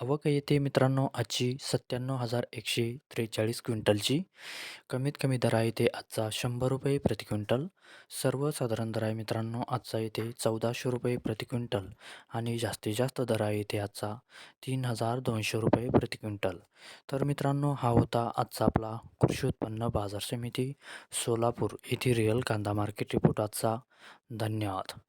आवक येते मित्रांनो आजची सत्त्याण्णव हजार एकशे त्रेचाळीस क्विंटलची. कमीत कमी दर आहे ते आजचा शंभर रुपये प्रति क्विंटल. सर्वसाधारण दर आहे मित्रांनो आजचा येथे चौदाशे रुपये प्रति क्विंटल. आणि जास्तीत जास्त दर आहे इथे आजचा तीन हजार दोनशे रुपये प्रति क्विंटल. तर मित्रांनो हा होता आजचा आपला कृषी उत्पन्न बाजार समिती सोलापूर येथे रिअल कांदा मार्केट रिपोर्ट आजचा. धन्यवाद.